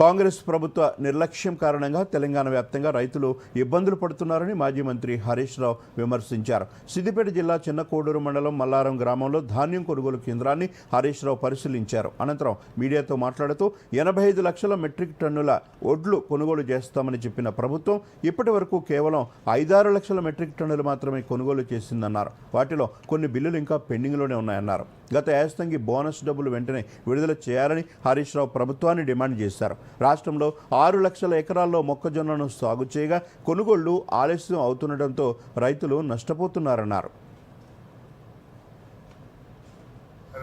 కాంగ్రెస్ ప్రభుత్వ నిర్లక్ష్యం కారణంగా తెలంగాణ వ్యాప్తంగా రైతులు ఇబ్బందులు పడుతున్నారని మాజీ మంత్రి హరీష్ రావు విమర్శించారు. సిద్దిపేట జిల్లా చిన్నకోడూరు మండలం మల్లారం గ్రామంలో ధాన్యం కొనుగోలు కేంద్రాన్ని హరీష్ రావు పరిశీలించారు. అనంతరం మీడియాతో మాట్లాడుతూ ఎనభై ఐదు లక్షల మెట్రిక్ టన్నుల ఒడ్లు కొనుగోలు చేస్తామని చెప్పిన ప్రభుత్వం ఇప్పటి వరకు కేవలం ఐదారు లక్షల మెట్రిక్ టన్నులు మాత్రమే కొనుగోలు చేసిందన్నారు. వాటిలో కొన్ని బిల్లులు ఇంకా పెండింగ్లోనే ఉన్నాయన్నారు. గత యాసంగి బోనస్ డబ్బులు వెంటనే విడుదల చేయాలని హరీష్ రావు ప్రభుత్వాన్ని డిమాండ్ చేశారు. రాష్ట్రంలో ఆరు లక్షల ఎకరాల్లో మొక్కజొన్నను సాగు చేయగా కొనుగోళ్ళు ఆలస్యం అవుతుండటంతో రైతులు నష్టపోతున్నారన్నారు.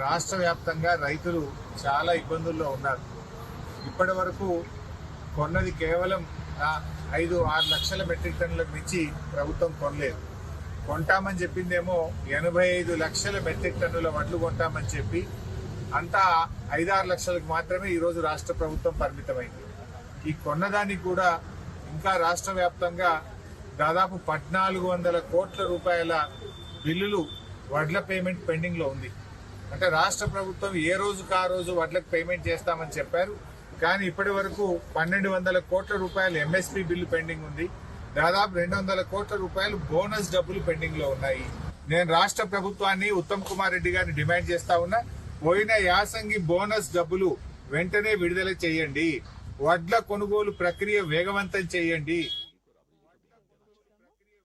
రాష్ట్ర వ్యాప్తంగా రైతులు చాలా ఇబ్బందుల్లో ఉన్నారు. ఇప్పటి వరకు కొన్నది కేవలం ఐదు ఆరు లక్షల మెట్రిక్ టన్నులకు మించి ప్రభుత్వం కొనలేదు. కొంటామని చెప్పిందేమో ఎనభై ఐదు లక్షల మెట్రిక్ టన్నుల వడ్లు కొంటామని చెప్పి అంతా ఐదారు లక్షలకు మాత్రమే ఈరోజు రాష్ట్ర ప్రభుత్వం పరిమితమైంది. ఈ కొన్నదానికి కూడా ఇంకా రాష్ట్ర వ్యాప్తంగా దాదాపు పద్నాలుగు వందల కోట్ల రూపాయల బిల్లులు వడ్ల పేమెంట్ పెండింగ్లో ఉంది. అంటే రాష్ట్ర ప్రభుత్వం ఏ రోజుకు ఆ రోజు వడ్లకు పేమెంట్ చేస్తామని చెప్పారు. కానీ ఇప్పటి వరకు పన్నెండు వందల కోట్ల రూపాయల ఎంఎస్పి బిల్లు పెండింగ్ ఉంది. దాదాపు రెండు వందల కోట్ల రూపాయలు బోనస్ డబ్బులు పెండింగ్లో ఉన్నాయి. నేను రాష్ట్ర ప్రభుత్వాన్ని ఉత్తమ్ కుమార్ రెడ్డి గారిని డిమాండ్ చేస్తా ఉన్నా పోయిన యాసంగి బోనస్ డబ్బులు వెంటనే విడుదల చేయండి. వడ్ల కొనుగోలు ప్రక్రియ వేగవంతం చేయండి.